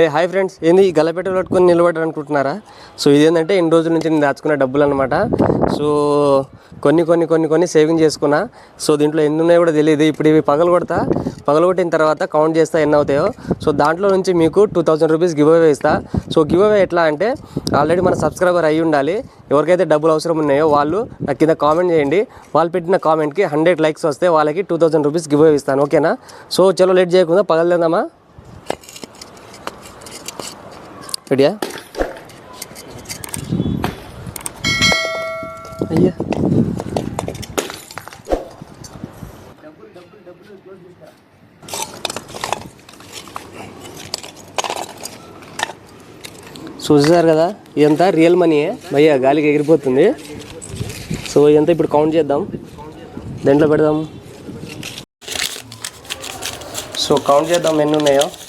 ఏ hi friends ఏంది ఈ గల్లపెట్ట పట్టుకొని నిలబడ్డారు అనుకుంటున్నారా? సో ఇదేంటంటే ఎన్ని రోజుల నుంచి నేను దాచుకున్న డబ్బులు అనమాట సో కొన్ని కొన్ని కొన్ని కొన్ని సేవింగ్ చేసుకున్నా. సో దీంట్లో ఎన్ని ఉన్నాయో కూడా తెలియదు ఇప్పుడు ఇవి పగలు కొడతా పగలు కొట్టిన తర్వాత కౌంట్ చేస్తా ఎన్ని అవుతాయో. సో దాంట్లో నుంచి మీకు two thousand rupees give away ఇస్తా సో గివ్ అవే ఎట్లా అంటే ఆల్రెడీ మన సబ్స్క్రైబర్ అయి ఉండాలి. ఎవరికైతే డబ్బులు అవసరం ఉన్నాయో వాళ్ళు నాకు కింద కామెంట్ చేయండి. వాళ్ళు పెట్టిన కామెంట్కి హండ్రెడ్ లైక్స్ వస్తే వాళ్ళకి two thousand rupees give away ఇస్తాను ఓకేనా సో చలో లేట్ చేయకుండా పగలదేద్దామా? రెడీయా? అయ్యా. చూసారు కదా? ఇదంతా రియల్ మనీయే భయ్యా గాలికి ఎగిరిపోతుంది. సో ఇదంతా ఇప్పుడు కౌంట్ చేద్దాం. దేంట్లో పెడదాం. సో కౌంట్ చేద్దాం ఎన్ని ఉన్నాయో.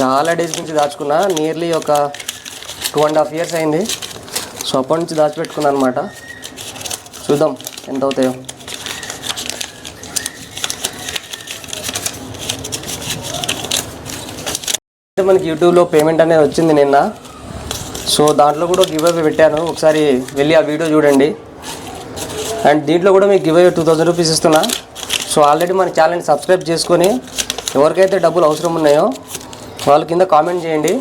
చాలా డేస్ నుంచి దాచుకున్నా. నియర్లీ ఒక టూ అండ్ హాఫ్ ఇయర్స్ అయింది. సో అప్పటి నుంచి దాచిపెట్టుకున్నాను అనమాట చూద్దాం ఎంత అవుతాయో. మనకి యూట్యూబ్లో పేమెంట్ అనేది వచ్చింది నిన్న. సో దాంట్లో కూడా గివ్ అవే పెట్టాను. ఒకసారి వెళ్ళి ఆ వీడియో చూడండి. అండ్ దీంట్లో కూడా మీకు give away two thousand rupees ఇస్తున్నా. సో ఆల్రెడీ మన ఛానల్ని సబ్స్క్రైబ్ చేసుకొని ఎవరికైతే డబ్బులు అవసరం ఉన్నాయో వాళ్ళ కింద కామెంట్ చేయండి.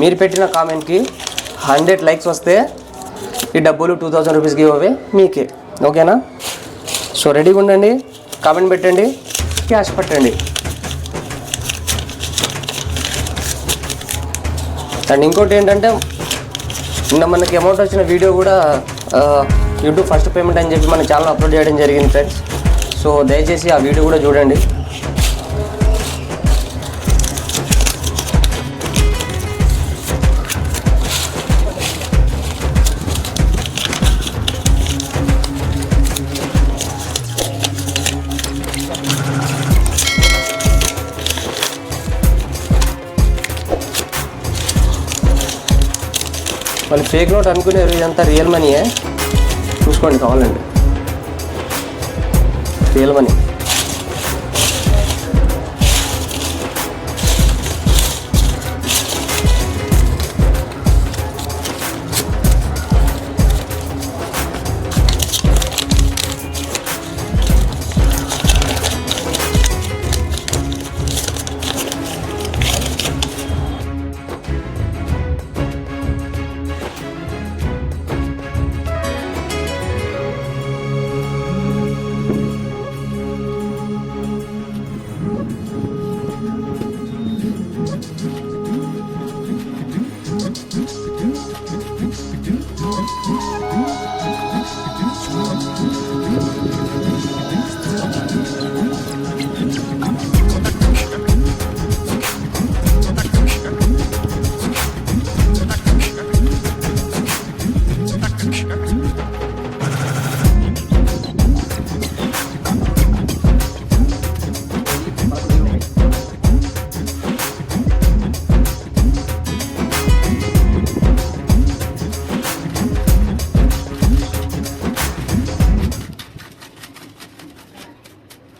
మీరు పెట్టిన కామెంట్కి హండ్రెడ్ లైక్స్ వస్తే ఈ డబ్బులు two thousand rupees give away మీకే. ఓకేనా? సో రెడీగా ఉండండి. కామెంట్ పెట్టండి. క్యాష్ పెట్టండి. అండ్ ఇంకోటి ఏంటంటే నిన్న మనకి అమౌంట్ వచ్చిన వీడియో కూడా యూట్యూబ్ ఫస్ట్ పేమెంట్ అని చెప్పి మన ఛానల్ అప్లోడ్ చేయడం జరిగింది ఫ్రెండ్స్ సో దయచేసి ఆ వీడియో కూడా చూడండి. వాళ్ళు ఫేక్ నోట్ అనుకునేరు ఇదంతా రియల్ మనీయే చూసుకోండి కావాలండి real money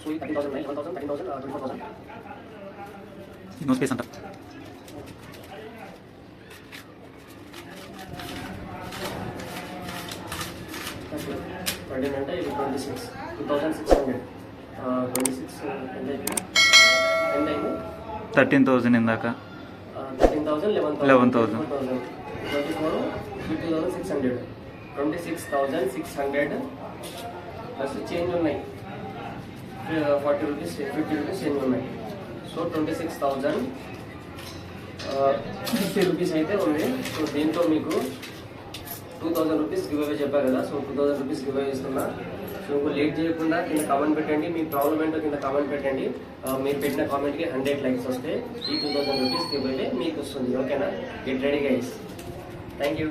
thirty thousand thousand thousand twenty four thousand no space అంట ట్వంటీ అంటే ఇది twenty six two thousand six hundred twenty six ఎంత అయింది ఎంత అయింది థర్టీన్ థౌజండ్ ఇందాక thirteen thousand eleven 11,000. Twenty four fifty thousand six hundred twenty six thousand six hundred plus change ఉన్నాయి forty rupees fifty rupees change ఉన్నాయి? So twenty six thousand. Fifty rupees అయితే ఉంది. So దీంతో మీకు two thousand rupees give away చెప్పారు కదా. So two thousand rupees give away ఇస్తున్నా. So late చేయకుండా కింద కామెంట్ పెట్టండి. మీ ప్రాబ్లం ఏంటో కింద కామెంట్ పెట్టండి. మీరు పెట్టిన కామెంట్కి హండ్రెడ్ లైక్స్ వస్తే ఈ two thousand rupees give away మీకు వస్తుంది. ఓకేనా? Get ready guys thank you